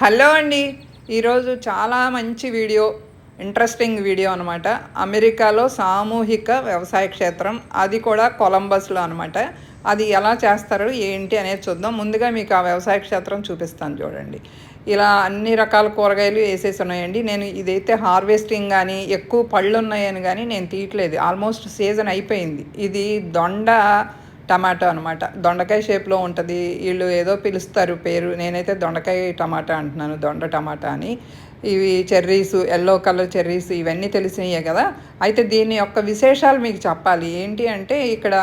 Hello అండి. ఈరోజు చాలా మంచి వీడియో ఇంట్రెస్టింగ్ వీడియో అనమాట అమెరికాలో సామూహిక వ్యవసాయ క్షేత్రం అది కూడా కొలంబస్లో అనమాట అది ఎలా చేస్తారు ఏంటి అనేది చూద్దాం. ముందుగా మీకు ఆ వ్యవసాయ క్షేత్రం చూపిస్తాను చూడండి. ఇలా అన్ని రకాల కూరగాయలు వేసేసి ఉన్నాయండి. నేను ఇదైతే హార్వెస్టింగ్ కానీ ఎక్కువ పళ్ళు ఉన్నాయని కానీ నేను తీయట్లేదు. ఆల్మోస్ట్ సీజన్ అయిపోయింది. ఇది దొండ టమాటో అనమాట దొండకాయ షేప్లో ఉంటుంది. వీళ్ళు ఏదో పిలుస్తారు పేరు. నేనైతే దొండకాయ టమాటా అంటున్నాను. దొండ టమాటా అని. ఇవి చెర్రీస్ ఎల్లో కలర్ చెర్రీస్ ఇవన్నీ తెలిసినయే కదా. అయితే దీని యొక్క విశేషాలు మీకు చెప్పాలి. ఏంటి అంటే ఇక్కడ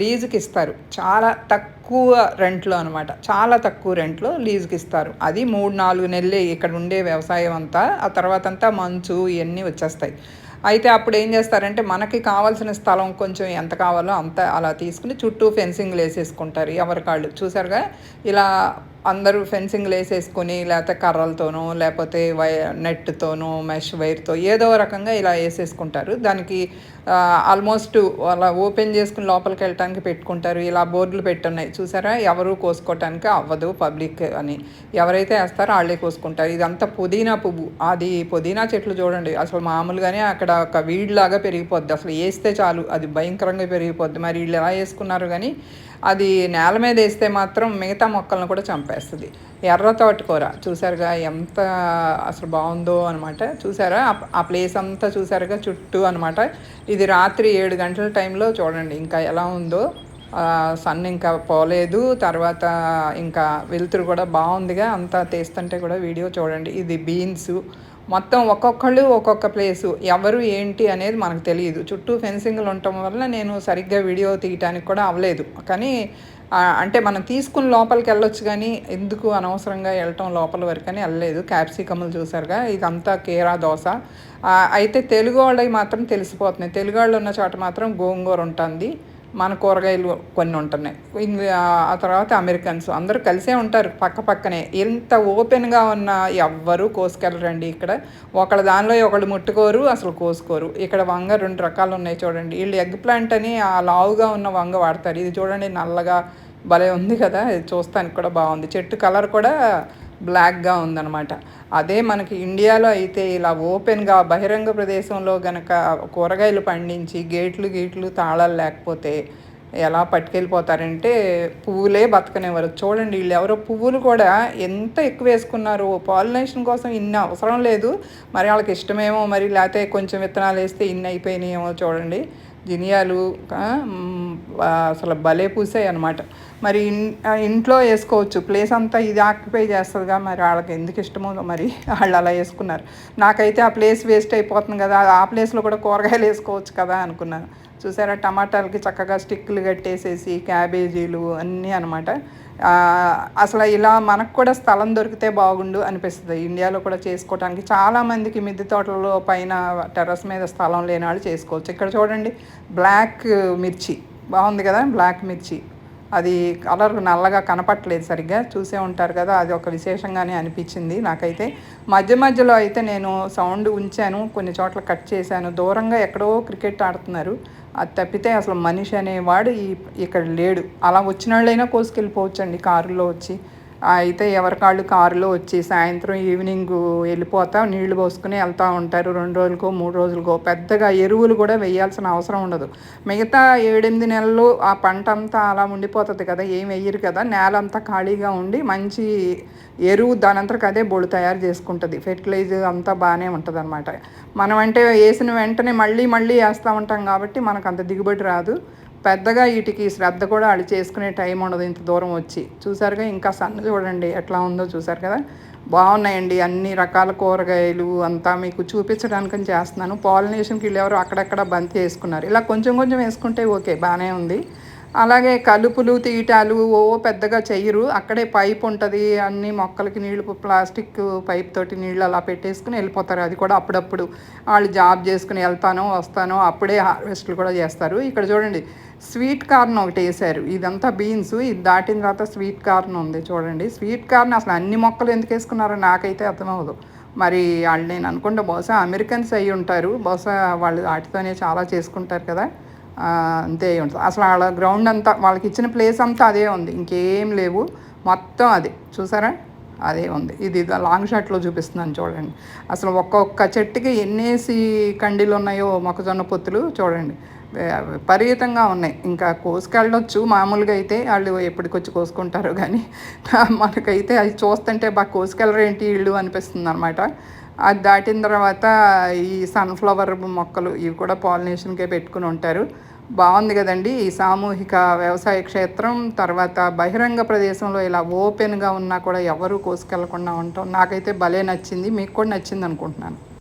లీజుకి ఇస్తారు. చాలా తక్కువ రెంట్లో అనమాట చాలా తక్కువ రెంట్లో లీజుకి ఇస్తారు. అది మూడు నాలుగు నెలలే ఇక్కడ ఉండే వ్యవసాయం అంతా. ఆ తర్వాత అంతా మంచు ఇవన్నీ వచ్చేస్తాయి. అయితే అప్పుడు ఏం చేస్తారంటే మనకి కావాల్సిన స్థలం కొంచెం ఎంత కావాలో అంత అలా తీసుకుని చుట్టూ ఫెన్సింగ్లు వేసేసుకుంటారు. ఎవరికాళ్ళు చూసారుగా? ఇలా అందరూ ఫెన్సింగ్లు వేసేసుకొని లేకపోతే కర్రలతోనో లేకపోతే వై నెట్తోనో మెష్ వైర్తో ఏదో రకంగా ఇలా వేసేసుకుంటారు. దానికి ఆల్మోస్ట్ అలా ఓపెన్ చేసుకుని లోపలికి వెళ్ళటానికి పెట్టుకుంటారు. ఇలా బోర్డులు పెట్టున్నాయి. చూసారా? ఎవరు కోసుకోవటానికి అవ్వదు పబ్లిక్ అని. ఎవరైతే వేస్తారో వాళ్ళే కోసుకుంటారు. ఇదంతా పుదీనా పువ్వు. అది పుదీనా చెట్లు చూడండి. అసలు మామూలుగానే అక్కడ ఒక వీడిలాగా పెరిగిపోద్ది. అసలు వేస్తే చాలు. అది భయంకరంగా పెరిగిపోద్ది. మరి వీళ్ళు ఎలా వేసుకున్నారు కానీ అది నేల మీద వేస్తే మాత్రం మిగతా మొక్కలను కూడా చంపేస్తుంది ఎర్ర తోటకూర చూసారుగా ఎంత అసలు బాగుందో అనమాట చూసారా? ఆ ప్లేస్ అంతా చూసారుగా చుట్టూ అనమాట ఇది రాత్రి ఏడు గంటల టైంలో చూడండి ఇంకా ఎలా ఉందో. సన్ ఇంకా పోలేదు తర్వాత ఇంకా వెలుతురు కూడా బాగుందిగా. అంతా తీస్తుంటే కూడా వీడియో చూడండి. ఇది బీన్స్ మొత్తం ఒక్కొక్కళ్ళు ఒక్కొక్క ప్లేసు ఎవరు ఏంటి అనేది మనకు తెలియదు. చుట్టూ ఫెన్సింగ్లు ఉండటం వల్ల నేను సరిగ్గా వీడియో తీయటానికి కూడా అవ్వలేదు. కానీ అంటే మనం తీసుకుని లోపలికి వెళ్ళొచ్చు కానీ ఎందుకు అనవసరంగా వెళ్ళటం లోపల వరకు అని వెళ్ళలేదు క్యాప్సికములు చూసారుగా ఇదంతా కేరా దోశ. అయితే తెలుగు వాళ్ళకి మాత్రం తెలిసిపోతున్నాయి తెలుగు వాళ్ళు ఉన్న చోట మాత్రం గోంగూర ఉంటుంది. మన కూరగాయలు కొన్ని ఉంటున్నాయి. ఆ తర్వాత అమెరికన్స్ అందరూ కలిసే ఉంటారు పక్క పక్కనే. ఎంత ఓపెన్గా ఉన్న ఎవ్వరూ కోసుకెళ్ళరండి ఇక్కడ. ఒకళ్ళ దానిలో ఒకళ్ళు ముట్టుకోరు అసలు కోసుకోరు. ఇక్కడ వంగ రెండు రకాలు ఉన్నాయి చూడండి. వీళ్ళు ఎగ్ ప్లాంట్ అని ఆ లావుగా ఉన్న వంగ వాడతారు. ఇది చూడండి నల్లగా భలే ఉంది కదా. ఇది చూస్తానికి కూడా బాగుంది. చెట్టు కలర్ కూడా బ్లాక్గా ఉందన్నమాట. అదే మనకి ఇండియాలో అయితే ఇలా ఓపెన్గా బహిరంగ ప్రదేశంలో గనక కూరగాయలు పండించి గేట్లు గేట్లు తాళాలు లేకపోతే ఎలా పట్టుకెళ్ళిపోతారంటే పువ్వులే బతకనేవారు చూడండి వీళ్ళు ఎవరో పువ్వులు కూడా ఎంత ఎక్కువ వేసుకున్నారు. పాలినేషన్ కోసం ఇన్ని అవసరం లేదు. మరి వాళ్ళకి ఇష్టమేమో మరి లేకపోతే కొంచెం విత్తనాలు వేస్తే ఇన్ని అయిపోయినాయేమో చూడండి. జినియాలు అసలు భలే పూసాయి అనమాట మరి ఇంట్లో వేసుకోవచ్చు. ప్లేస్ అంతా ఇది ఆక్యుపై చేస్తుందిగా మరి వాళ్ళకి ఎందుకు ఇష్టమో మరి వాళ్ళు అలా వేసుకున్నారు. నాకైతే ఆ ప్లేస్ వేస్ట్ అయిపోతుంది కదా ఆ ప్లేస్లో కూడా కూరగాయలు వేసుకోవచ్చు కదా అనుకున్నాను. చూసారా టమాటాలకి చక్కగా స్టిక్లు కట్టేసేసి క్యాబేజీలు అన్నీ అనమాట అసలు ఇలా మనకు కూడా స్థలం దొరికితే బాగుండు అనిపిస్తుంది. ఇండియాలో కూడా చేసుకోవడానికి చాలామందికి మిద్దె తోటలలో పైన టెర్రస్ మీద స్థలం లేని వాళ్ళు చేసుకోవచ్చు. ఇక్కడ చూడండి బ్లాక్ మిర్చి. బాగుంది కదా బ్లాక్ మిర్చి. అది కలర్ నల్లగా కనపట్లేదు సరిగ్గా చూసే ఉంటారు కదా అది ఒక విశేషంగానే అనిపించింది నాకైతే. మధ్య మధ్యలో అయితే నేను సౌండ్ ఉంచాను కొన్ని చోట్ల కట్ చేశాను. దూరంగా ఎక్కడో క్రికెట్ ఆడుతున్నారు. అది తప్పితే అసలు మనిషి అనేవాడు ఈ ఇక్కడ లేడు. అలా వచ్చిన వాళ్ళైనా కోసుకెళ్ళిపోవచ్చండి కారులో వచ్చి. అయితే ఎవరికాళ్ళు కారులో వచ్చి సాయంత్రం ఈవినింగ్ వెళ్ళిపోతా నీళ్ళు పోసుకుని వెళ్తూ ఉంటారు. రెండు రోజులకో మూడు రోజులకో పెద్దగా ఎరువులు కూడా వేయాల్సిన అవసరం ఉండదు. మిగతా ఏడెనిమిది నెలలు ఆ పంట అంతా అలా ఉండిపోతుంది కదా ఏం వెయ్యరు కదా. నేల అంతా ఖాళీగా ఉండి మంచి ఎరువు దానంతరకు అదే బొడు తయారు చేసుకుంటుంది. ఫెర్టిలైజర్ అంతా బాగానే ఉంటుంది అనమాట మనం అంటే వేసిన వెంటనే మళ్ళీ మళ్ళీ వేస్తూ ఉంటాం కాబట్టి మనకు అంత దిగుబడి రాదు. పెద్దగా వీటికి శ్రద్ధ కూడా వాళ్ళు చేసుకునే టైం ఉండదు ఇంత దూరం వచ్చి. చూసారుగా ఇంకా సన్న చూడండి ఎట్లా ఉందో చూసారు కదా? బాగున్నాయండి అన్ని రకాల కూరగాయలు అంతా మీకు చూపించడానికని చేస్తున్నాను. పాలినేషన్కి వీళ్ళు ఎవరు అక్కడక్కడ బంతి వేసుకున్నారు. ఇలా కొంచెం కొంచెం వేసుకుంటే ఓకే బాగానే ఉంది. అలాగే కలుపులు తీటాలు ఓ పెద్దగా చెయ్యరు. అక్కడే పైప్ ఉంటుంది. అన్ని మొక్కలకి నీళ్ళు ప్లాస్టిక్ పైప్ తోటి నీళ్ళు అలా పెట్టేసుకుని వెళ్ళిపోతారు. అది కూడా అప్పుడప్పుడు. వాళ్ళు జాబ్ చేసుకుని వెళ్తానో వస్తానో అప్పుడే హార్వెస్ట్లు కూడా చేస్తారు. ఇక్కడ చూడండి స్వీట్ కార్న్ ఒకటి వేసారు ఇదంతా బీన్స్. ఇది దాటిన తర్వాత స్వీట్ కార్న్ ఉంది చూడండి. స్వీట్ కార్న్ అసలు అన్ని మొక్కలు ఎందుకు వేసుకున్నారో నాకైతే అర్థమవదు మరి వాళ్ళు నేను అనుకుంటే బహుశా అమెరికన్స్ అయి ఉంటారు. బహుశా వాళ్ళు వాటితోనే చాలా చేసుకుంటారు కదా. అంతే ఉంటుంది. అసలు వాళ్ళ గ్రౌండ్ అంతా వాళ్ళకి ఇచ్చిన ప్లేస్ అంతా అదే ఉంది. ఇంకేం లేవు. మొత్తం అది. చూసారా? అదే ఉంది. ఇది లాంగ్ షాట్లో చూపిస్తున్నాను చూడండి. అసలు ఒక్కొక్క చెట్టుకి ఎన్నేసి కండీలు ఉన్నాయో మొక్కజొన్న పొత్తులు చూడండి. విపరీతంగా ఉన్నాయి. ఇంకా కోసుకెళ్ళొచ్చు. మామూలుగా అయితే వాళ్ళు ఎప్పటికొచ్చి కోసుకుంటారు కానీ మనకైతే అది చూస్తుంటే బాగా కోసుకెళ్ళరు ఏంటి ఇళ్ళు అనిపిస్తుంది అనమాట అది దాటిన తర్వాత ఈ సన్ఫ్లవర్ మొక్కలు ఇవి కూడా పాలినేషన్కే పెట్టుకుని ఉంటారు. బాగుంది కదండి. ఈ సామూహిక వ్యవసాయ క్షేత్రం తర్వాత బహిరంగ ప్రదేశంలో ఇలా ఓపెన్గా ఉన్నా కూడా ఎవరు కోసుకెళ్ళకుండా ఉంటాం నాకైతే భలే నచ్చింది. మీకు కూడా నచ్చింది అనుకుంటున్నాను